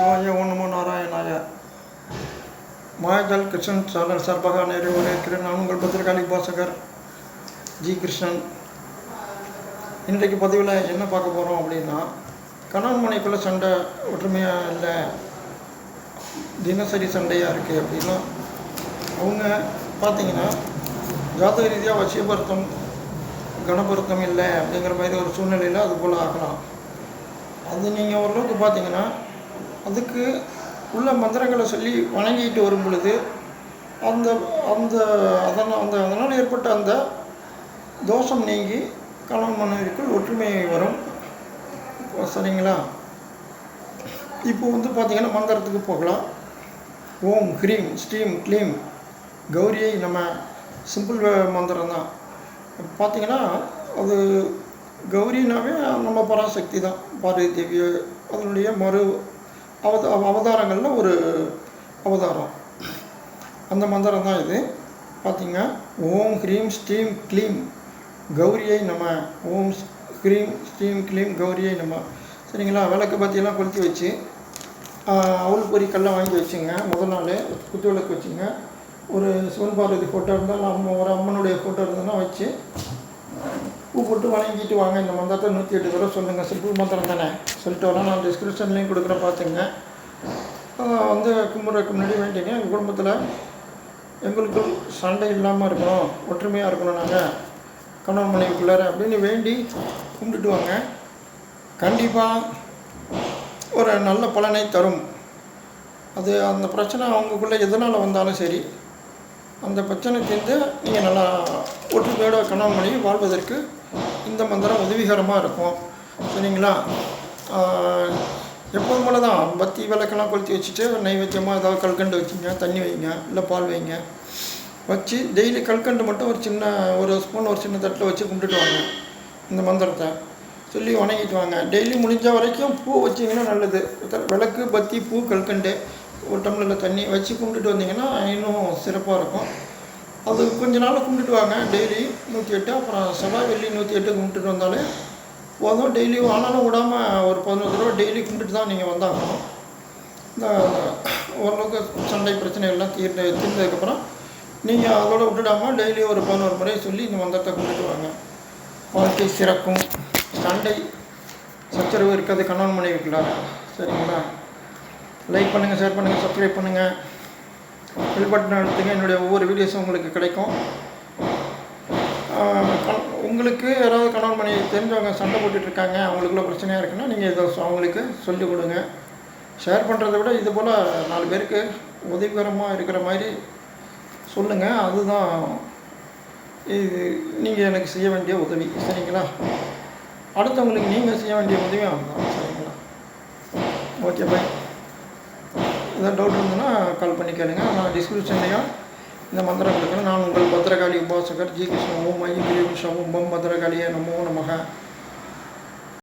சிவாய ஒன்றுமோ நாராயணாய. மாயஜால் கிருஷ்ணன் சாரன் சார்பாக நேரே வரவேற்கிறேன் நான் உங்கள் பத்திரகாளி பாசகர் ஜி கிருஷ்ணன். இன்றைக்கு பதிவில் என்ன பார்க்க போகிறோம் அப்படின்னா கணவன் மனைக்குள்ளே சண்டை ஒற்றுமையாக இல்லை தினசரி சண்டையாக இருக்குது அப்படின்னா அவங்க பார்த்தீங்கன்னா ஜாதக ரீதியாக வசியபருத்தம் கணபருத்தம் இல்லை அப்படிங்கிற மாதிரி ஒரு சூழ்நிலையில் அது போல் ஆகலாம் அது நீங்கள் ஓரளவுக்கு பார்த்தீங்கன்னா அதுக்கு உள்ள மந்திரங்களை சொல்லி வணங்கிட்டு வரும் பொழுது அந்த அந்த அதனால் அந்த அதனால் ஏற்பட்ட அந்த தோஷம் நீங்கி கணவன் மனைவிக்குள் ஒற்றுமை வரும். சரிங்களா? இப்போ வந்து பார்த்திங்கன்னா மந்திரத்துக்கு போகலாம். ஓம் ஹ்ரீம் ஸ்டீம் க்ளீம் கௌரியை நம்ம சிம்பிள் மந்திரம் தான். பார்த்திங்கன்னா அது கௌரினாவே நம்ம பராசக்தி தான். பார்வதி தேவி அதனுடைய மறு அவத அவதாரங்களில் ஒரு அவதாரம். அந்த மந்திரம் தான் இது. பார்த்தீங்க ஓம் ஹ்ரீம் ஸ்டீம் க்ளீம் கௌரியை நம்ம ஓம் ஹ்ரீம் ஸ்டீம் க்ளீம் கௌரியை நம்ம சரிங்களா? விளக்கு பற்றியெல்லாம் கொளுத்தி வச்சு அவள் பொறி கல்லை வாங்கி வச்சுங்க. முதல் நாள் குத்து விளக்கு வச்சுங்க. ஒரு சிவன் பார்வதி ஃபோட்டோ இருந்தாலும் அம்மா ஒரு அம்மனுடைய ஃபோட்டோ இருந்ததுன்னா வச்சு பூ போட்டு வணங்கிட்டு வாங்க. இந்த மந்திரத்தை நூற்றி எட்டு தடவை சொல்லுங்கள் சிம்பிள் மந்திரம் தானே? சொல்லிட்டு வரலாம் நான் டிஸ்கிரிப்ஷன்லேயும் கொடுக்குறேன். பார்த்துங்க. வந்து கும்பிட்றதுக்கு முன்னாடி வேண்டிங்க எங்கள் குடும்பத்தில் எங்களுக்கு சண்டை இல்லாமல் இருக்கணும். ஒற்றுமையாக இருக்கணும் நாங்கள் கணவன் மனைவிக்குள்ளார அப்படின்னு வேண்டி கும்பிட்டுட்டு வாங்க. கண்டிப்பாக ஒரு நல்ல பலனை தரும். அது அந்த பிரச்சனை அவங்களுக்குள்ளே எதனால் வந்தாலும் சரி. அந்த பிரச்சனை தீர்ந்து நீங்கள் நல்லா ஒற்றுமையோட கணவன் மனைவி வாழ்வதற்கு இந்த மந்திரம் உதவிகரமாக இருக்கும். சரிங்களா? எப்போதும் போல தான் பத்தி விளக்கெல்லாம் கொளுத்தி வச்சுட்டு நைவேத்தியமாக ஏதாவது கல்கண்டு வச்சுங்க தண்ணி வைங்க இல்லை பால் வைங்க. வச்சு டெய்லி கல்கண்டு மட்டும் ஒரு சின்ன ஒரு ஸ்பூன் ஒரு சின்ன தட்டில் வச்சு கும்பிட்டுட்டு வாங்க. இந்த மந்திரத்தை. சொல்லி வணங்கிட்டு வாங்க. டெய்லி முடிஞ்ச வரைக்கும் பூ வச்சிங்கன்னா நல்லது. விளக்கு பத்தி பூ கல்கண்டு ஒரு டம்ளரில் தண்ணி வச்சு கும்பிட்டுட்டு வந்தீங்கன்னா இன்னும் சிறப்பாக இருக்கும். அது கொஞ்ச நாள் கும்பிட்டுட்டு வாங்க. டெய்லி நூற்றி எட்டு அப்புறம் செவ்வாய் வெள்ளி நூற்றி எட்டு கும்பிட்டுட்டு வந்தாலே போதும். டெய்லியும் ஆனாலும் விடாமல் ஒரு பதினோரு தடவை டெய்லி கும்பிட்டுட்டு தான் நீங்கள் வந்தாகணும். இந்த ஓரளவுக்கு சண்டை பிரச்சனைகள்லாம் தீர்ந்து தீர்ந்ததுக்கப்புறம் நீங்கள் அதோட விட்டுடாமல் டெய்லி ஒரு பதினோரு முறை சொல்லி இந்த மந்திரத்தை கும்பிட்டு வாங்க. வாழ்க்கை சிறக்கும் சண்டை சச்சரவு இருக்கிறது கணவன் மனைவிக்குள்ளார. சரிங்களா? லைக் பண்ணுங்கள் ஷேர் பண்ணுங்கள் சப்ஸ்கிரைப் பண்ணுங்கள் பெல் பட்டன் அழுத்துங்க. என்னுடைய ஒவ்வொரு வீடியோஸும் உங்களுக்கு கிடைக்கும். உங்களுக்கு யாராவது கணவன் பண்ணி தெரிஞ்சவங்க சண்டை போட்டுட்ருக்காங்க அவங்களுக்குள்ள பிரச்சனையாக இருக்குன்னா நீங்கள் இதை அவங்களுக்கு சொல்லிக் கொடுங்க. ஷேர் பண்ணுறத விட இது போல் நாலு பேருக்கு உதவிகரமாக இருக்கிற மாதிரி சொல்லுங்கள் அதுதான் இது நீங்கள் எனக்கு செய்ய வேண்டிய உதவி. சரிங்களா? அடுத்தவங்களுக்கு நீங்கள் செய்ய வேண்டிய உதவி அதுதான் சரிங்களா? ஓகே பாய் ஏதாவது டவுட் இருந்ததுன்னா கால் பண்ணி கேளுங்க. நான் டிஸ்கிரிப்ஷன்லேயும் இந்த மந்திரம் கொடுக்குறேன் நான் உங்கள் பத்திரகாளி உபாசகர் ஜி கிருஷ்ண ஓம் ஐ கிரீம் ஷவும் பம் பத்திரகாளியே நமோ நமக.